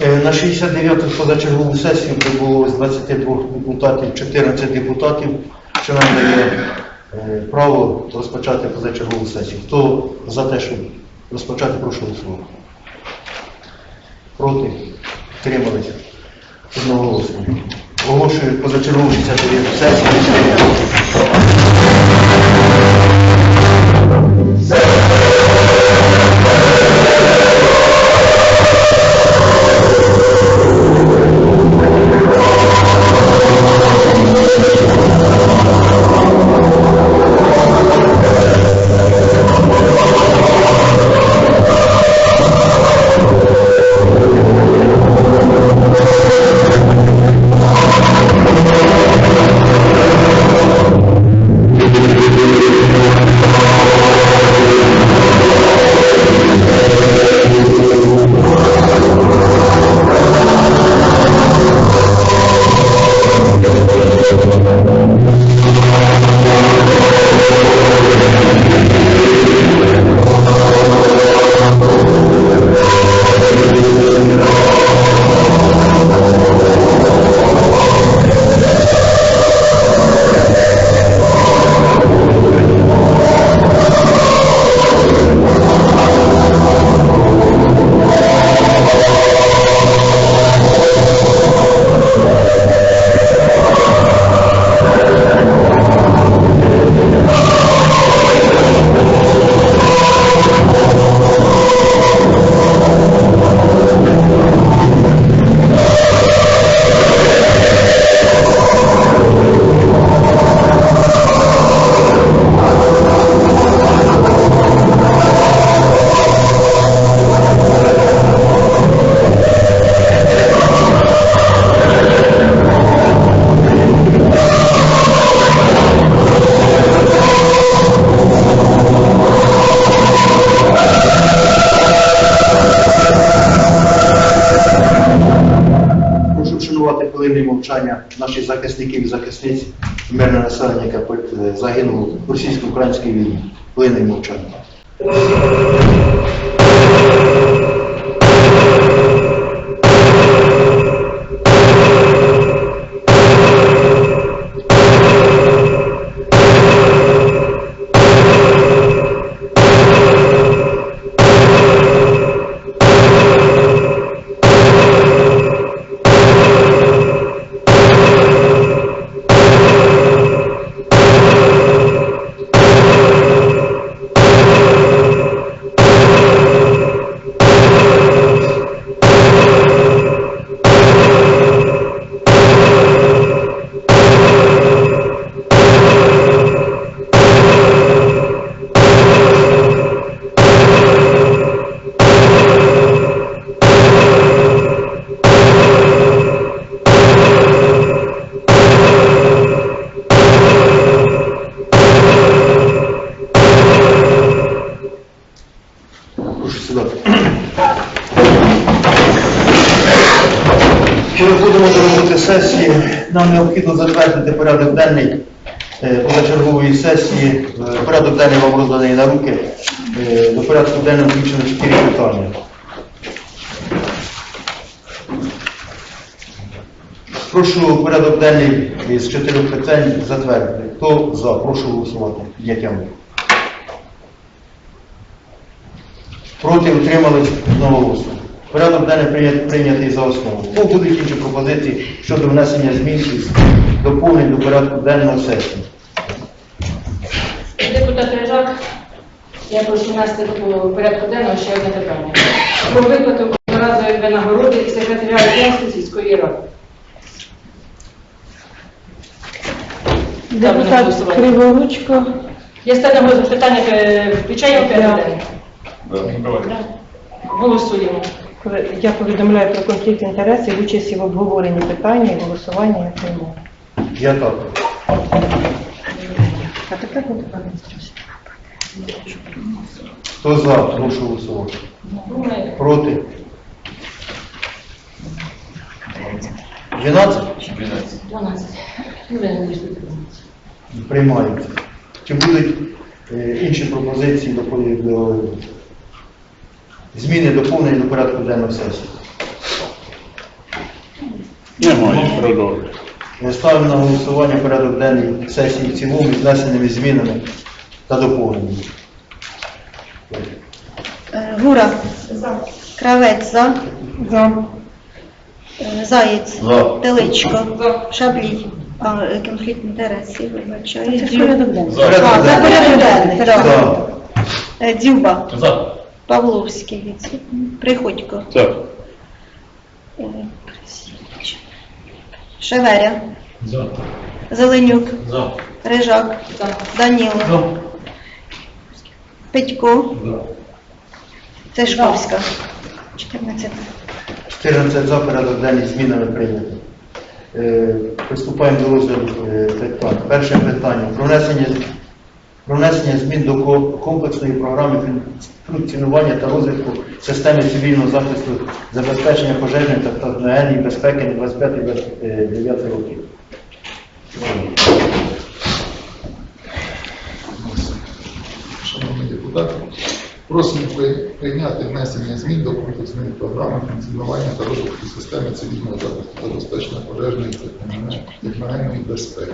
Е, На 69-ту позачергову сесію прибуло з 22 депутатів 14 депутатів, що нам дає е, право розпочати позачергову сесію. Хто за те, щоб розпочати, прошу голосувати. Проти? Тримались? Одноголосно. Оголошую позачергову 69 сесію. Хвилиною наших захисників і захисниць мирне населення, яке е, загинуло в російсько-українській війні. Хвилиною мовчання. Порядок денний е, позачергової сесії. Е, Порядок денний вам розданий на руки. Е, До порядку денного включено 4 питання. Прошу порядок денний з чотирьох питань затвердити. Хто за? Прошу голосувати. Рук. Проти утримались одноголосно. Порядок денний прийнятий за основу. Хто будуть інші пропозиції щодо внесення змін доповнень до порядку денного сесії? Депутат Рижак, я прошу внести до порядку денного ще одне питання. Про виплату одноразової винагороди секретаря Радянської сільської ради. Депутат. Криворучко. Я ставлю на питання, е, включаємо в порядок денний? Давайте. Голосуємо. Я повідомляю про конфлікт інтересів, участі в обговоренні питання і голосування не прийму. Я так. Хто за? Прошу голосувати. Проти? 12? 12. Ну, ви не дійшли до 12. Приймаються. Чи будуть е, інші пропозиції до, до зміни доповнення до порядку денного сесії? Немає, продовжуй. Ставимо на голосування порядок денний сесії в цілому з внесеними змінами та доповненнями. Е, Гура. Кравець за. Е, Заєць. Теличко. Шаблій. А, е, конфлікт інтересів, вибачаю. Це порядок денний. А, порядок. За. Е, Дзюба. За. Павловський відсутній. Приходько. За. Е, Присідч. Шеверя. За. Зеленюк. За. Рижак. За. Даніло. Петько. За. Тишковська. 14. 14 за порядок денний змінами прийнято. Е, Приступаємо до розгляду е, питань. Перше питання. Про внесення, про внесення змін до комплексної програми функціонування та розвитку системи цивільного захисту забезпечення пожежної та техногенної безпеки на 25-9 років. Шановні депутати, просимо прийняти внесення змін до комплексної програми функціонування та розвитку системи цивільного захисту забезпечення пожежної та техногенної безпеки.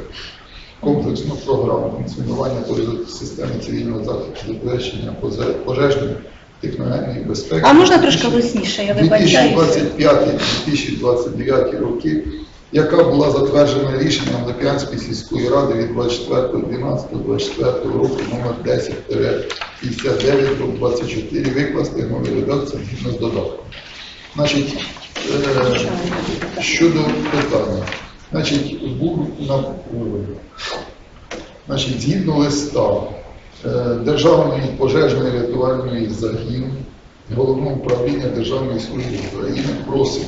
Комплексну програму функціонування системи цивільного захисту та забезпечення пожежної техногенної безпеки. А можна трошки голосніше, я вибачаюся. 2025-2029 роки, яка була затверджена рішенням Лип'янської сільської ради від 24.12.24 року номер 10-59 24 викласти нові редакції згідно з додатком. Значить, е, щодо питання, значить, на, значить, згідно листа е, Державної пожежної рятувальної загін Головного управління Державної служби України просить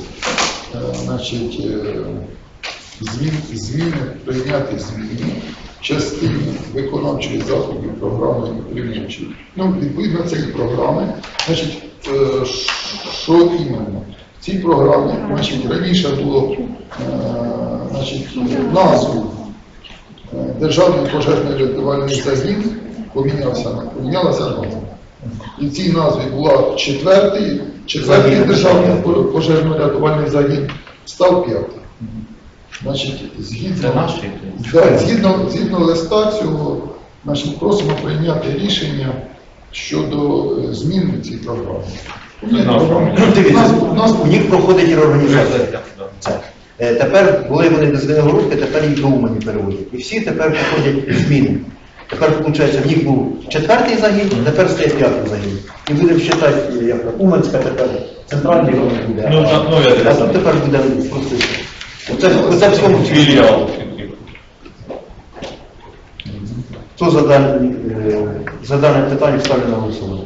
е, значить, е, змін, зміни, прийняти зміни в частині виконавчої заходів програми утримуючої. Ну, відповідно цієї програми, значить, що іменно? Цій програмі, значить, раніше було е, значить, назву е, Державний пожежний рятувальний загін помінявся, помінялася назва. І в цій назві була четвертий, четвертий державний по- пожежно-рятувальний загін, став п'ятий. Значить, згідно, Да, згідно, згідно листа цього, значить, просимо прийняти рішення щодо е, зміни цієї програми. Ну, Дивіться, у нас- у них проходить реорганізація. Е, Тепер були вони до Звенигородки, тепер їх до Умані переводять. І всі тепер проходять зміни. Тепер, виходить, в них був четвертий загін, тепер стає п'ятий загін. І будемо вважати, е, як Уманська тепер центральний район буде. Ну, так, ну, я а тут тепер буде просто. Оце, оце в цьому Філіал. Хто за дане, е, за дане питання ставлю на голосування?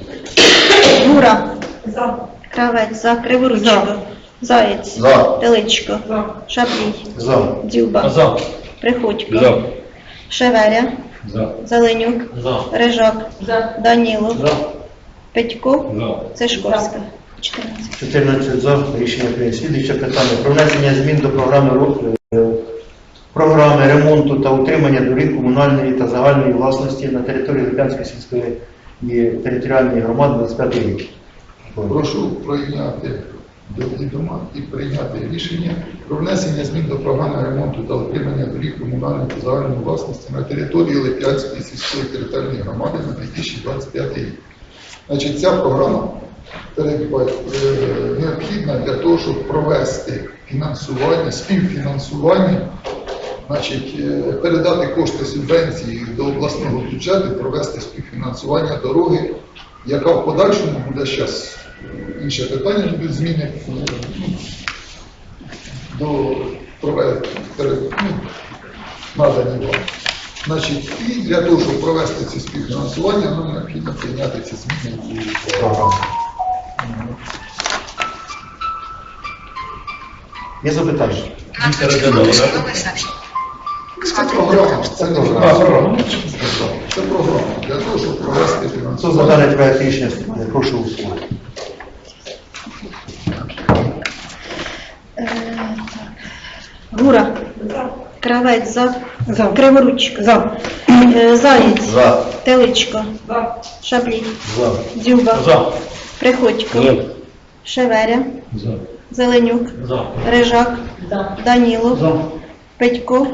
Гура. Кравець за. Криворучко. Заєць. За. Теличко. Шаблій. За. Дзюба. За. Приходько. За. Шеверя. За. Зеленюк. За. Рижак. За. Даніло. За. Петько. За. Цешковська. 14. 14 за рішення прийнято. Слідуюче питання про внесення змін до програми ро- е, програми ремонту та утримання доріг комунальної та загальної власності на території Липянської сільської і територіальної громади 25 рік. Прошу прийняти до відома і прийняти рішення про внесення змін до програми ремонту та утримання доріг комунальної та загальної власності на території Лип'янської сільської територіальної громади на 2025 рік. Значить, ця програма е, необхідна для того, щоб провести фінансування, співфінансування, значить, е, передати кошти субвенції до обласного бюджету, провести співфінансування дороги, яка в подальшому буде зараз інше питання, будуть зміни до проведення ну, надані вам. Значить, і для того, щоб провести це співфінансування, нам необхідно прийняти ці зміни у програму. Є запитання? Віктор. Це програма, це не програма. програма. Це програма для того, щоб провести Хто за фінансування. даний проект рішення, прошу голосувати. Е, Гура. Кравець за. За. Криворучко. За. Е, Заєць. За. Теличко. За. Шаблій. За. Дзюба. За. Приходько. За. Шеверя. За. Зеленюк, За. Рижак, За. Данілов, Петько,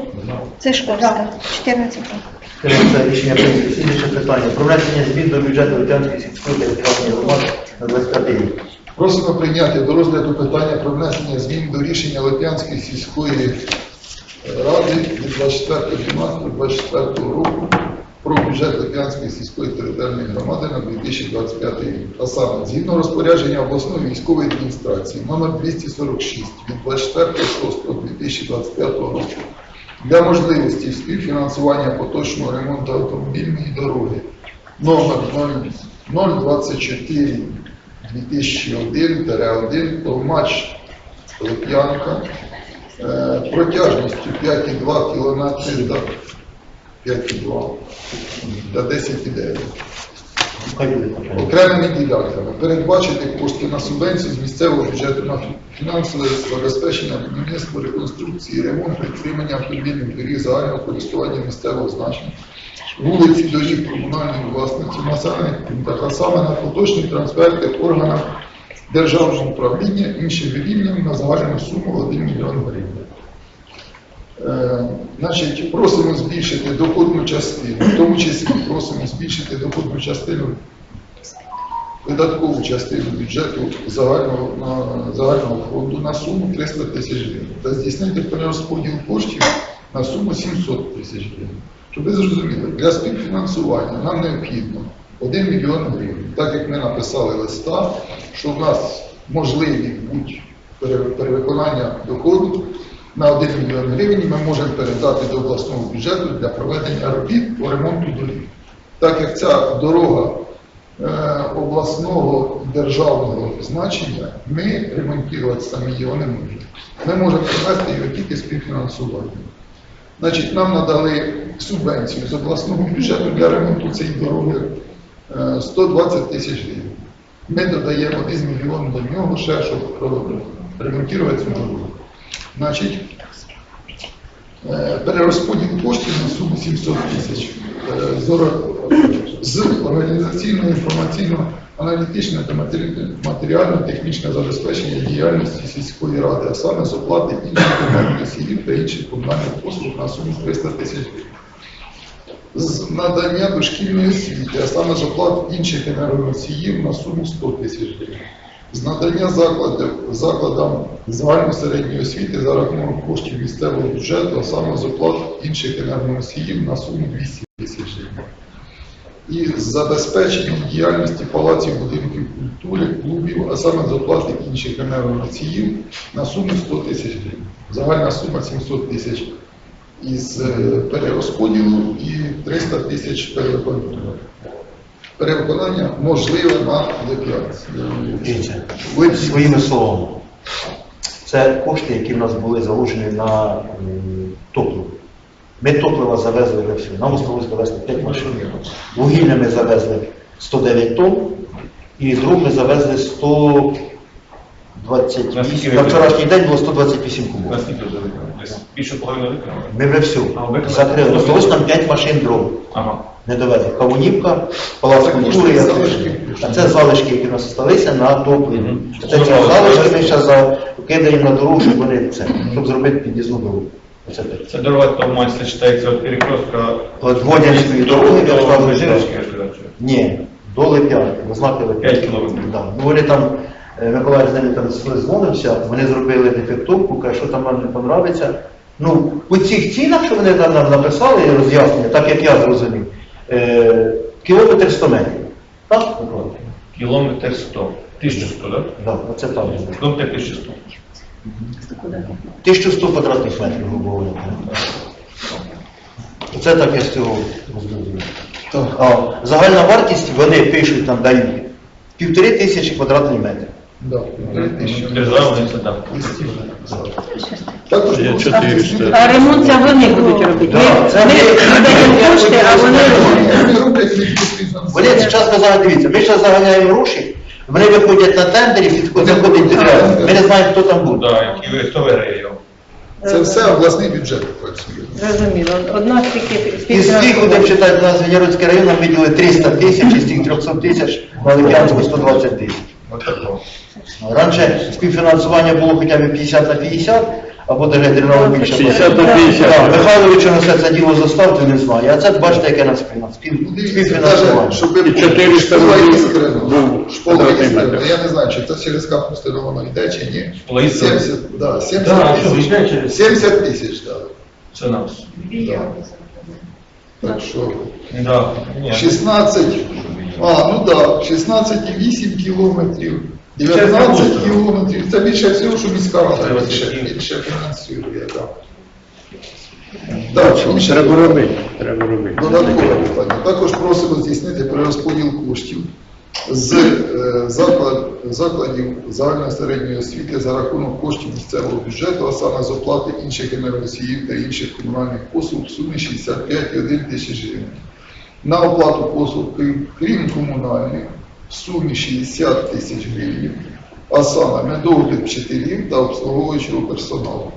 Цишковська. 14 років. Це рішення прийнято. Слідуюче питання. Про внесення змін до бюджету Летянської сільської територіальної громади на 25 рік. Просимо прийняти до розгляду питання про внесення змін до рішення Лип'янської сільської ради від 24.12.24 року про бюджет Лип'янської сільської територіальної громади на 2025 рік. А саме, згідно розпорядження обласної військової адміністрації номер 246 від 24.06.2025 року для можливості співфінансування поточного ремонту автомобільної дороги номер 024 2001-1 Толмач Лип'янка протяжністю 5,2 км до 5,2 та 10,9. Хай буде таке. Окремими ділянками передбачити кошти на субвенцію з місцевого бюджету на фінансове забезпечення будівництва, реконструкції, ремонту, підтримання автомобільних доріг загального користування місцевого значення, вулиці, доріг комунальної власності, населених пунктах, а саме на поточні трансферти органам державного управління іншим рівням на загальну суму 1 мільйон гривень. Е, Значить, просимо збільшити доходну частину, в тому числі просимо збільшити доходну частину, видаткову частину бюджету загального, на, загального фонду на суму 300 тисяч гривень та здійснити перерозподіл коштів на суму 700 тисяч гривень. Щоб ви зрозуміли, для співфінансування нам необхідно 1 мільйон гривень, так як ми написали листа, що в нас можливі будь перевиконання доходу на 1 мільйон гривень ми можемо передати до обласного бюджету для проведення робіт по ремонту доріг. Так як ця дорога е, обласного державного значення, ми ремонтувати самі його не можемо. Ми можемо провести його тільки співфінансування. Значить, нам надали субвенцію з обласного бюджету для ремонту цієї дороги е, 120 тисяч гривень. Ми додаємо 1 мільйон до нього ще, щоб ремонтувати цю дорогу. Значить, е, перерозподіл коштів на суму 700 тисяч е, з організаційно інформаційно аналітичне та матеріально-технічне забезпечення діяльності сільської ради, а саме з оплати інших комунальних носіїв та інших комунальних послуг на суму 300 тисяч гривень. З надання дошкільної освіти, а саме з оплат інших енергоносіїв на суму 100 тисяч гривень. З надання закладів, закладам загальної середньої освіти за рахунок коштів місцевого бюджету, а саме з оплат інших енергоносіїв на суму 200 тисяч гривень. І з забезпечення діяльності палаців будинків культури, клубів, а саме з оплати інших енергоносіїв на суму 100 тисяч гривень. Загальна сума 700 тисяч із е, перерозподілу і 300 тисяч перевиконання. Перевиконання можливе на. Дивіться, своїми словами. Це кошти, які в нас були заложені на топливо. Ми топливо завезли вже все. Нам осталось довезти 5 машин. Вугілля ми завезли 109 тонн, і дров ми завезли 128. На вчорашній день було 128 кубів. Наскільки вже виконали? Більше половини виконали? Ми вже все А, закрили. Осталось нам 5 машин дров. Ага. Не довезли. Кавунівка, Палац культури. А це залишки, які в нас залишилися на топливо. Мгм. Це ці залишки ми зараз закидаємо на дорогу, щоб вони це, щоб зробити під'їзну дорогу. Це дорога Томань, це читається від перекрестка От Водянської дороги, до кажу. Ні, до Лип'янки, до знаки Лип'янки. П'ять кілометрів. Да. Ну вони там, е, Миколай з ними там дзвонився, вони зробили дефектовку, каже, що там вам не подобається. Ну, по цих цінах, що вони там нам написали, роз'яснення, так як я зрозумів, е, кілометр 100 метрів. Так, Миколай? Кілометр 100. 1100, так? Да, оце там. Кілометр 1100. 1100 квадратних метрів, грубо говоря. Це так я з цього зрозумів. А загальна вартість вони пишуть, там дають півтори тисячі квадратних метрів. Державний змінити- А ремонт це вони будуть робити. Ми, даємо кошти, а вони роблять. Вони зараз сказали, дивіться, ми зараз заганяємо гроші, вони виходять на тендері, підходять заходить підряд. Ми не знаємо, хто там буде. Так, які ви, хто виграє його? Це все обласний бюджет працює. Зрозуміло. Одна тільки Із тих, співфінансування. будемо читати, у нас Венеродський район нам виділи 300 тисяч, із тих 300 тисяч, на Лук'янську 120 тисяч. От. Раніше співфінансування було хоча б 50 на 50, або навіть дренало більше. 60 на 50. Михайловичу на все це діло заставте, не знаю. А це бачите, яке нас Ну, дивіться, співфінансування. щоб ви І 400 школа рублів іскрена, був школа квадратний іскрена, метр. я не знаю, чи це через капустину воно йде, чи ні. Школа Іскрена. 70, да, Да, 70 що, тисяч. йде через- 70 тисяч дали. Це нас. Так що Да. Ні. 16, а, ну да, 16,8 кілометрів, 19 кілометрів, це більше всього, що міська рада більше, більше фінансує, так. Так, ще? Треба робити, треба робити. Додаткове питання. Також просимо здійснити перерозподіл коштів з е, заклад, закладів загальної середньої освіти за рахунок коштів місцевого бюджету, а саме з оплати інших енергосіїв та інших комунальних послуг в сумі 65,1 тисяч гривень. На оплату послуг, крім комунальних, в сумі 60 тисяч гривень, а саме медогляд вчителів та обслуговуючого персоналу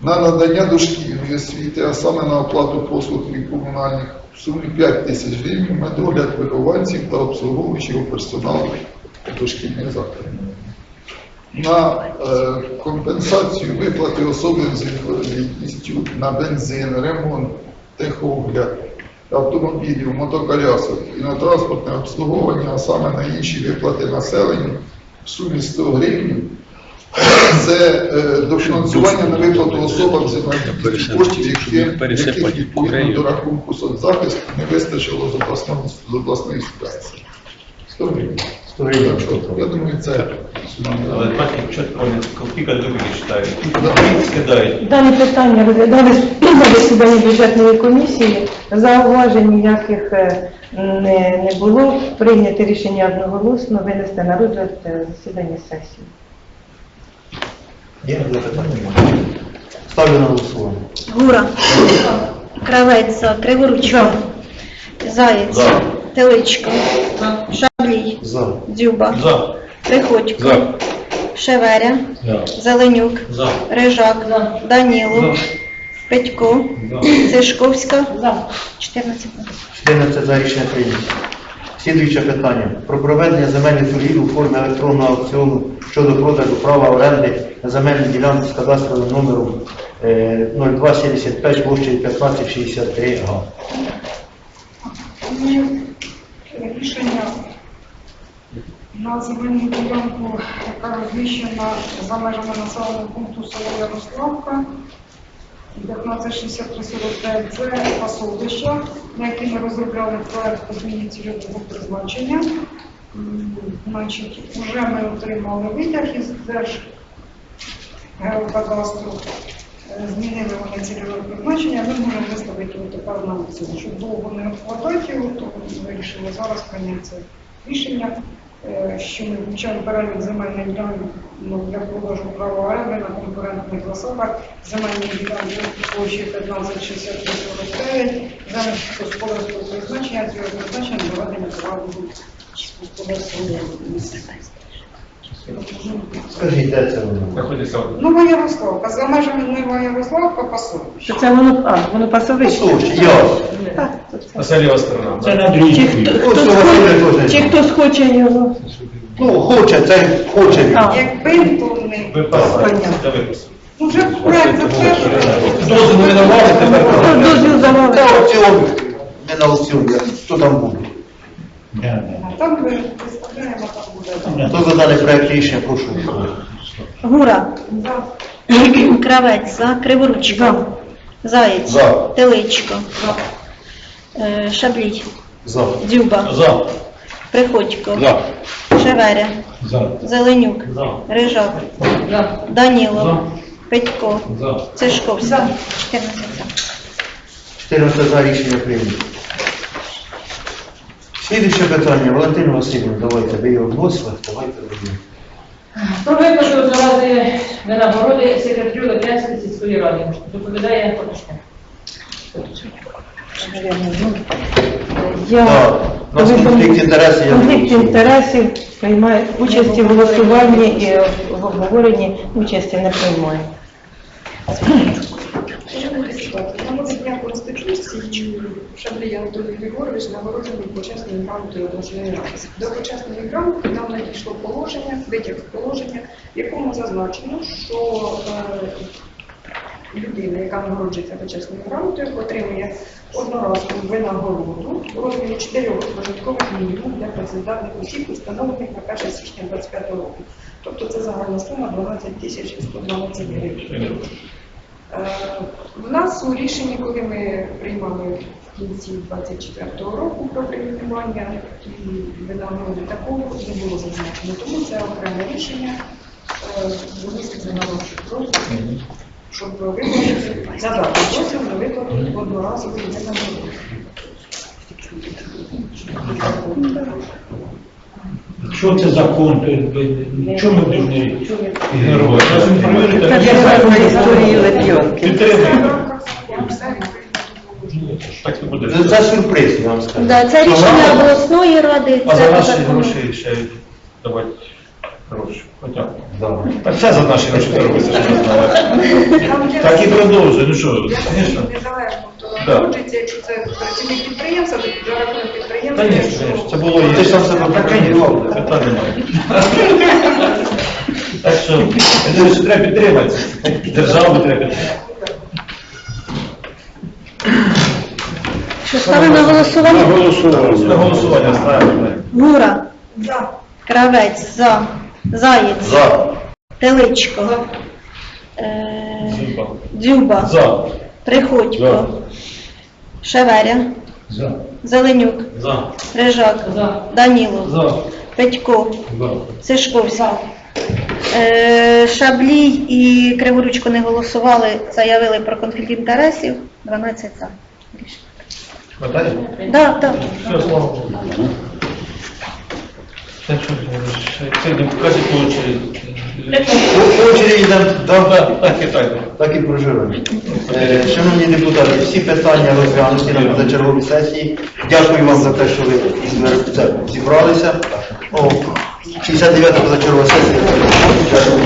на надання дошкільної освіти, а саме на оплату послуг від комунальних в сумі 5 тисяч гривень, медогляд вихованців та обслуговуючого персоналу дошкільних закладів. На е, компенсацію виплати особам з інвалідністю на бензин, ремонт, техогляд, автомобілів, мотоколясок і на транспортне обслуговування, а саме на інші виплати населенню в сумі 100 гривень це е, дофінансування на виплату особам з інвалідністю коштів, яких відповідно до рахунку соцзахисту не вистачило з обласної ситуації. 100 гривень. Сто гривень. Я думаю, це Але бачите, чітко вони копійка до читають. Скидають. Дане питання розглядали на засіданні бюджетної комісії. Зауважень ніяких е, не, не було. Прийняти рішення одноголосно винести на розгляд е, засідання сесії. Є запитання? Ставлю на голосування. Гура. Кравець за. Криворучко. Заєць. За. Теличко. За. Дзюба. За. Приходько. За. Шеверя. За. Зеленюк. За. Рижак. Данілов. Петько. Цишковська. За. 14. 14 за рішення прийнято. Слідуюче питання. Про проведення земельних торгів у формі електронного аукціону щодо продажу права оренди на земельні ділянки з кадастровим номером е, 0275 площею 1563 га. рішення на земельну ділянку, яка розміщена за межами населеного пункту село Ярославка, 196345 це пасовища, на які ми розробляли проект по зміні цільового призначення. Значить, вже ми отримали витяг із Держгеокадастру. Е, Змінили вони цільове призначення, ми можемо виставити тепер на аукціон. Щоб довго не відкладати його, то ми вирішили зараз прийняти це рішення, що ми включаємо перелік земельних ділянок ну, для продажу права оренди на конкурентних засадах, земельні ділянки площі 156349, замість господарського призначення, цього призначення доведення права господарського. Скажіть, де це воно? Знаходиться Нова Ярославка, за межами Нова Ярославка пасовище. Це воно, а, воно пасовище. Слушай, я. Так. А це ліва сторона. Це на другій. Чи, хто, Ось хтось цього хоче, теж чи хтось хоче його? Ну, хоче, це хоче. А. Якби то не... Ви пасаєте, Понятно. це виписано. Ну, Вже проект затверджений. Дозвіл не давали, тепер Хто дозвіл Та замовити? аукціон, не на аукціон, я- хто там буде? Там ми виставляємо, там буде. Хто за даний проект рішення, прошу. Гура. Кравець за. Криворучко. Заєць. За. Теличко. Е, Шаблій. За. Дзюба. За. Приходько. За. Шеверя. За. Зеленюк. За. Рижак. За. Данілов. Петько. За. Цишковська. 14 за. 14 за рішення прийнято. Слідуюче питання. Валентина Васильівна, давайте, ви його вносили, давайте ви. Про виплату одноразової винагороди секретарю Лип'янської сільської ради. Доповідає Фотошко. Я Так, у нас конфлікт інтересів, я конфлікт не інтересів приймаю участі в голосуванні і в обговоренні участі не депутати, на моди дня Конституції Шаблій Анатолій Григорович нагороджений почесною грамотою обласної ради. До почесної грамоти нам надійшло положення, витяг з положення, в якому зазначено, що е, людина, яка нагороджується почесною грамотою, отримує одноразову винагороду в розмірі 4 прожиткових мінімум для працездатних осіб, установлених на 1 січня 2025 року. Тобто це загальна сума 12 тисяч 112 гривень. Е, В нас у рішенні, коли ми приймали в кінці 24-го року про прийменування і винагороди такого не було зазначено. Тому це окреме рішення виноситься на розгляд, щоб виплатити, надати дозвіл на виплату одноразової винагороди. Що це закон? Чому ми повинні ігнорувати? Інформуєте, Це ж на історії Лебйонки. Це. Так не буде. Сюрприз, я вам скажу. Да, це рішення обласної ради. А за наші гроші ще давати гроші. Хоча б. Да. Так все за наші гроші це робиться, що. Там є Так і продовжуй, ну що, звісно. народжується, якщо це працівник підприємства, то за рахунок підприємства. Та ні, звісно, це було Ти ж там себе Так, проконтролював. питань немає. Так що, я думаю, що треба підтримати. Державу треба підтримати. Що ставимо на На голосування? На голосування. ставимо. Гура, За. Кравець, За, Заєць, За. Теличко, е, Зуба. Дзюба, За. Приходько, Шеверя, За. Зеленюк, За. Рижак, За. Данілов, За. Петько, За. Сишковський. Е, Шаблій і Криворучко не голосували, заявили про конфлікт інтересів. 12 за. Рішення. Хватає? Да, так. Все, слава Богу. Так що, це йдемо покази по йдемо, Так, так і так. так і проживемо. Е, Шановні депутати, всі питання розглянуті на позачерговій сесії. Дякую вам за те, що ви це, зібралися. О, 69-та позачергова сесія. Дякую.